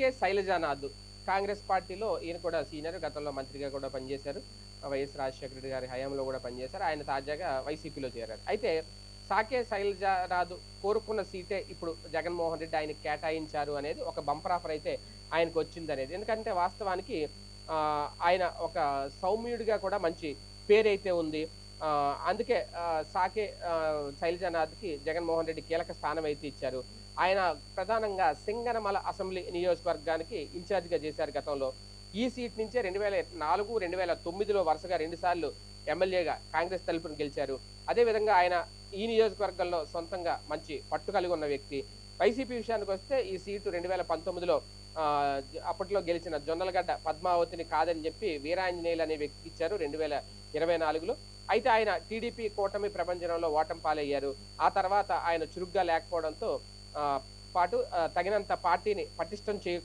కే శైలజానాథ్. కాంగ్రెస్ పార్టీలో ఈయన కూడా సీనియర్ గతంలో మంత్రిగా కూడా పనిచేశారు. వైఎస్ రాజశేఖర రెడ్డి గారి హయాంలో కూడా పనిచేశారు. ఆయన తాజాగా వైసీపీలో చేరారు. అయితే సాకే శైలజారాదు కోరుకున్న సీటే ఇప్పుడు జగన్మోహన్ రెడ్డి ఆయన కేటాయించారు అనేది ఒక బంపర్ ఆఫర్ అయితే ఆయనకు వచ్చింది అనేది. ఎందుకంటే వాస్తవానికి ఆయన ఒక సౌమ్యుడిగా కూడా మంచి పేరైతే ఉంది. అందుకే సాకే ఆ, శైలజానాథ్కి జగన్మోహన్ రెడ్డి కీలక స్థానం అయితే ఇచ్చారు. ఆయన ప్రధానంగా సింగనమల అసెంబ్లీ నియోజకవర్గానికి ఇన్ఛార్జిగా చేశారు గతంలో. ఈ సీట్ నుంచే రెండు వేల నాలుగు రెండు వేల తొమ్మిదిలో వరుసగా రెండుసార్లు ఎమ్మెల్యేగా కాంగ్రెస్ తలుపును గెలిచారు. అదేవిధంగా ఆయన ఈ నియోజకవర్గంలో సొంతంగా మంచి పట్టు కలిగి ఉన్న వ్యక్తి. వైసీపీ విషయానికి వస్తే ఈ సీటు రెండు వేల పంతొమ్మిదిలో అప్పట్లో గెలిచిన జొన్నలగడ్డ పద్మావతిని కాదని చెప్పి వీరాంజనేయులు అనే వ్యక్తికి ఇచ్చారు. రెండు వేల ఇరవై నాలుగులో అయితే ఆయన టీడీపీ కూటమి ప్రపంచంలో ఓటం పాలయ్యారు. ఆ తర్వాత ఆయన చురుగ్గా లేకపోవడంతో ఆ, పాటు తగినంత పార్టీని పటిష్టం చేయ